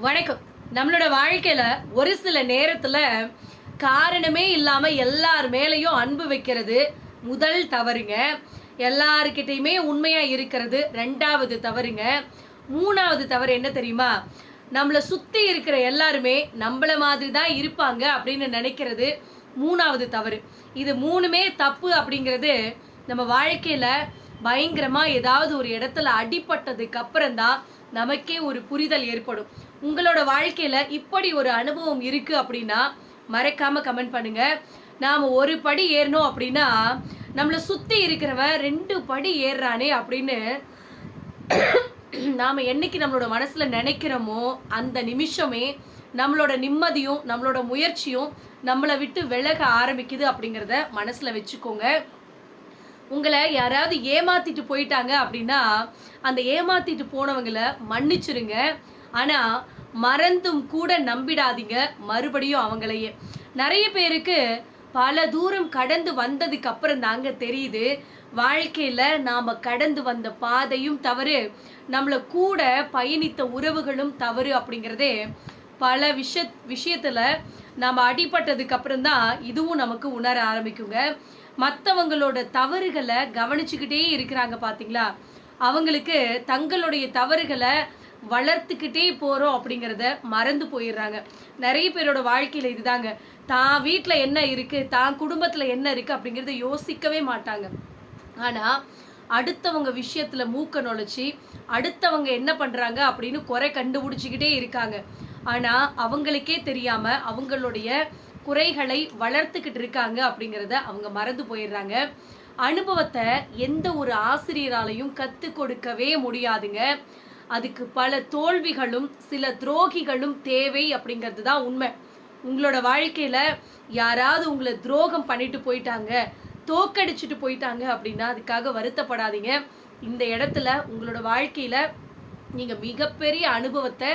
வணக்கம். நம்மளோட வாழ்க்கையில ஒரு சில நேரத்துல காரணமே இல்லாம எல்லார் மேலேயும் அன்பு வைக்கிறது முதல் தவறுங்க. எல்லாருக்கிட்டையுமே உண்மையா இருக்கிறது ரெண்டாவது தவறுங்க. மூணாவது தவறு என்ன தெரியுமா? நம்மளை சுத்தி இருக்கிற எல்லாருமே நம்மள மாதிரி தான் இருப்பாங்க அப்படின்னு நினைக்கிறது மூணாவது தவறு. இது மூணுமே தப்பு அப்படிங்கிறது நம்ம வாழ்க்கையில பயங்கரமா ஏதாவது ஒரு இடத்துல அடிபட்டதுக்கு அப்புறம் தான் நமக்கே ஒரு புரிதல் ஏற்படும். உங்களோட வாழ்க்கையில இப்படி ஒரு அனுபவம் இருக்கு அப்படின்னா மறக்காம கமெண்ட் பண்ணுங்க. நாம ஒரு படி ஏறணும் அப்படின்னா நம்மளை சுத்தி இருக்கிறவன் ரெண்டு படி ஏறுறானே அப்படின்னு நாம என்னைக்கு நம்மளோட மனசுல நினைக்கிறோமோ அந்த நிமிஷமே நம்மளோட நிம்மதியும் நம்மளோட முயற்சியும் நம்மளை விட்டு விலக ஆரம்பிக்குது அப்படிங்கிறத மனசுல வச்சுக்கோங்க. உங்களை யாராவது ஏமாத்திட்டு போயிட்டாங்க அப்படின்னா அந்த ஏமாத்திட்டு போனவங்கள மன்னிச்சிருங்க. ஆனா மறந்தும் கூட நம்பிடாதீங்க. மறுபடியும் அவங்களையே. நிறைய பேருக்கு பல தூரம் கடந்து வந்ததுக்கு அப்புறம் தாங்க தெரியுது. வாழ்க்கையில நாம கடந்து வந்த பாதையும் தவறு. நம்மளை கூட பயணித்த உறவுகளும் தவறு அப்படிங்கிறதே பல விஷய விஷயத்துல நாம அடிபட்டதுக்கு அப்புறம் தான் இதுவும் நமக்கு உணர ஆரம்பிக்குங்க. மற்றவங்களோட தவறுகளை கவனிச்சுக்கிட்டே இருக்கிறாங்க பார்த்தீங்களா அவங்களுக்கு தங்களுடைய தவறுகளை வளர்த்துக்கிட்டே போகிறோம் அப்படிங்கிறத மறந்து போயிடுறாங்க. நிறைய பேரோட வாழ்க்கையில இதுதாங்க. தான் வீட்டில் என்ன இருக்கு தான் குடும்பத்துல என்ன இருக்கு அப்படிங்கிறத யோசிக்கவே மாட்டாங்க. ஆனா அடுத்தவங்க விஷயத்துல மூக்க நுழைச்சி அடுத்தவங்க என்ன பண்றாங்க அப்படின்னு குறை கண்டுபிடிச்சிக்கிட்டே இருக்காங்க. ஆனா அவங்களுக்கே தெரியாம அவங்களுடைய குறைகளை வளர்த்துக்கிட்டு இருக்காங்க அப்படிங்கிறத அவங்க மறந்து போயிடுறாங்க. அனுபவத்தை எந்த ஒரு ஆசிரியராலையும் கற்றுக் கொடுக்கவே முடியாதுங்க. அதுக்கு பல தோல்விகளும் சில துரோகிகளும் தேவை அப்படிங்கிறது தான் உண்மை. உங்களோட வாழ்க்கையில யாராவது உங்களை துரோகம் பண்ணிட்டு போயிட்டாங்க தோக்கடிச்சிட்டு போயிட்டாங்க அப்படின்னா அதுக்காக வருத்தப்படாதீங்க. இந்த இடத்துல உங்களோட வாழ்க்கையில நீங்க மிகப்பெரிய அனுபவத்தை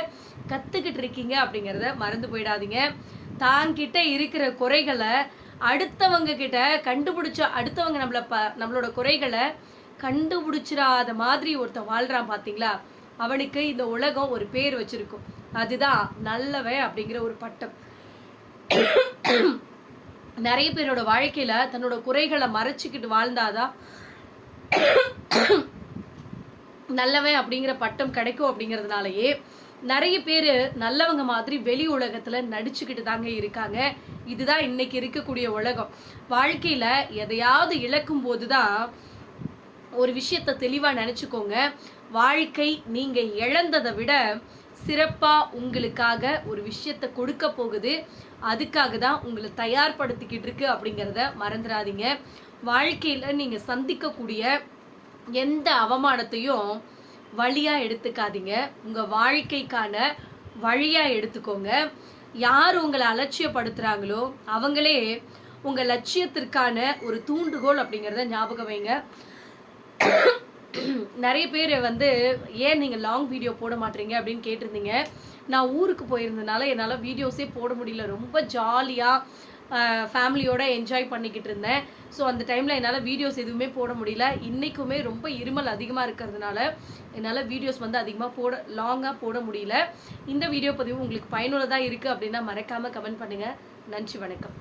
கத்துக்கிட்டு இருக்கீங்க அப்படிங்கிறத மறந்து போயிடாதீங்க. தாங்கிட்ட இருக்கிற குறைகளை அடுத்தவங்க கிட்ட கண்டுபிடிச்ச அடுத்தவங்க நம்மள ப நம்மளோட குறைகளை கண்டுபிடிச்சிடாத மாதிரி ஒருத்தன் வாழ்றான் பார்த்தீங்களா அவனுக்கு இந்த உலகம் ஒரு பேர் வச்சிருக்கும். அதுதான் நல்லவன் அப்படிங்கிற ஒரு பட்டம். நிறைய பேரோட வாழ்க்கையில தன்னோட குறைகளை மறைச்சிக்கிட்டு வாழ்ந்தாதான் நல்லவன் அப்படிங்கிற பட்டம் கிடைக்கும் அப்படிங்கிறதுனாலயே நிறைய பேர் நல்லவங்க மாதிரி வெளி உலகத்தில் நடிச்சுக்கிட்டு தாங்க இருக்காங்க. இதுதான் இன்னைக்கு இருக்கக்கூடிய உலகம். வாழ்க்கையில் எதையாவது இழக்கும் போது தான் ஒரு விஷயத்த தெளிவாக நினச்சிக்கோங்க. வாழ்க்கை நீங்கள் இழந்ததை விட சிறப்பாக உங்களுக்காக ஒரு விஷயத்த கொடுக்க போகுது. அதுக்காக தான் உங்களை தயார்படுத்திக்கிட்டு இருக்கு அப்படிங்கிறத மறந்துடாதீங்க. வாழ்க்கையில் நீங்கள் சந்திக்கக்கூடிய எந்த அவமானத்தையும் வழியாக எடுத்துக்காதீங்க. உங்கள் வாழ்க்கைக்கான வழியாக எடுத்துக்கோங்க. யார் உங்களை அலட்சியப்படுத்துகிறாங்களோ அவங்களே உங்கள் லட்சியத்திற்கான ஒரு தூண்டுகோல் அப்படிங்கிறத ஞாபகம் வைங்க. நிறைய பேர் வந்து ஏன் நீங்கள் லாங் வீடியோ போட மாட்டீங்க? அப்படின்னு கேட்டிருந்தீங்க. நான் ஊருக்கு போயிருந்தனால என்னால் வீடியோஸே போட முடியல. ரொம்ப ஜாலியாக ஃபேமிலியோட என்ஜாய் பண்ணிக்கிட்டு இருந்தேன். ஸோ அந்த டைமில் என்னால் வீடியோஸ் எதுவுமே போட முடியல. இன்றைக்குமே ரொம்ப இருமல் அதிகமாக இருக்கிறதுனால என்னால் வீடியோஸ் வந்து அதிகமாக போட லாங்காக போட முடியல. இந்த வீடியோ பதிவு உங்களுக்கு பயனுள்ளதாக இருக்குது அப்படின்னா மறக்காமல் கமெண்ட் பண்ணுங்கள் நன்றி வணக்கம்.